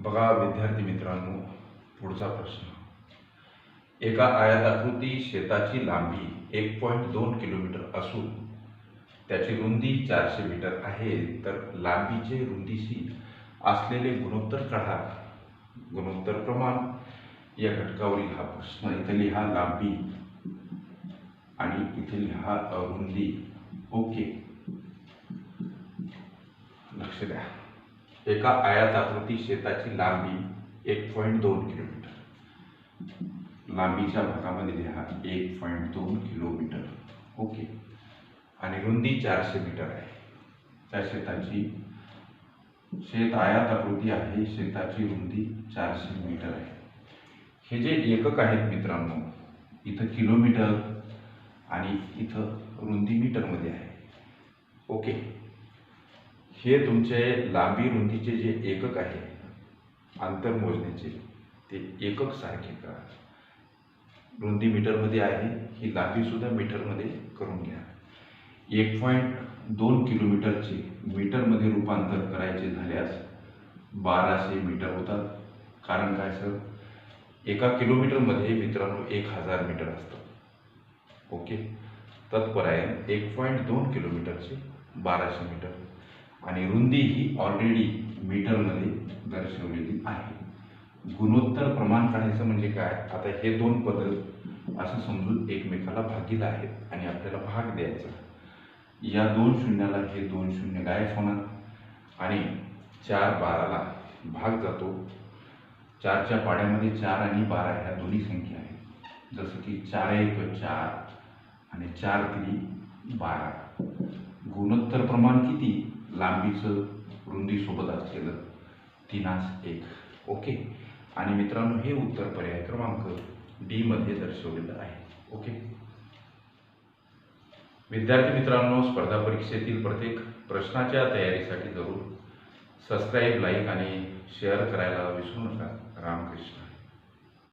बघा विद्यार्थी मित्रांनो पुढचा प्रश्न. एका आयताकृती शेताची लांबी एक पॉईंट दोन किलोमीटर असून त्याची रुंदी चारशे मीटर आहे तर लांबीचे रुंदीशी असलेले गुणोत्तर काढा. गुणोत्तर प्रमाण या घटकावरील हा प्रश्न. इथे लिहा लांबी आणि इथे लिहा रुंदी. ओके. लक्ष द्या. एका आयताकृती शेताची लांबी एक पॉईंट दोन किलोमीटर लांबीच्या भागामध्ये लिहा एक पॉईंट दोन किलोमीटर ओके आणि रुंदी चारशे मीटर आहे. त्या शेताची शेत आकृती आहे शेताची रुंदी चारशे मीटर आहे. हे जे एकक आहेत मित्रांनो इथं किलोमीटर आणि इथं रुंदी मीटरमध्ये आहे. ओके हे तुमचे लांबी रुंदीचे जे एकक आहे अंतर मोजण्याचे ते एकक सारखे करा. रुंदी मीटरमध्ये आहे ही लांबीसुद्धा मीटरमध्ये करून घ्या. एक पॉईंट दोन किलोमीटरचे मीटरमध्ये रूपांतर करायचे झाल्यास बाराशे मीटर होतात. कारण काय सर? एका किलोमीटरमध्ये मित्रांनो एक हजार मीटर असतं. ओके? तत्पराय एक पॉईंट दोन किलोमीटरचे बाराशे मीटर. आणि रुंदी ही ऑलरेडी मीटरमध्ये दर्शवलेली आहे. गुणोत्तर प्रमाण काढायचं म्हणजे काय? आता हे दोन पदं असं समजून एकमेकाला भागीला आहेत आणि आपल्याला भाग द्यायचा या दोन शून्याला हे दोन शून्य गायब होणार आणि चार बाराला भाग जातो. चारच्या पाड्यामध्ये चार आणि बारा ह्या दोन्ही संख्या आहेत. जसं की चार एक चार आणि चार तिरी बारा. गुणोत्तर प्रमाण किती? लांबीचं रुंदीसोबत असलेलं तीनास एक. ओके? आणि मित्रांनो हे उत्तर पर्याय क्रमांक डीमध्ये दर्शवलेलं आहे. ओके? विद्यार्थी मित्रांनो स्पर्धा परीक्षेतील प्रत्येक प्रश्नाच्या तयारीसाठी जरूर सबस्क्राईब लाईक आणि शेअर करायला विसरू नका. रामकृष्ण.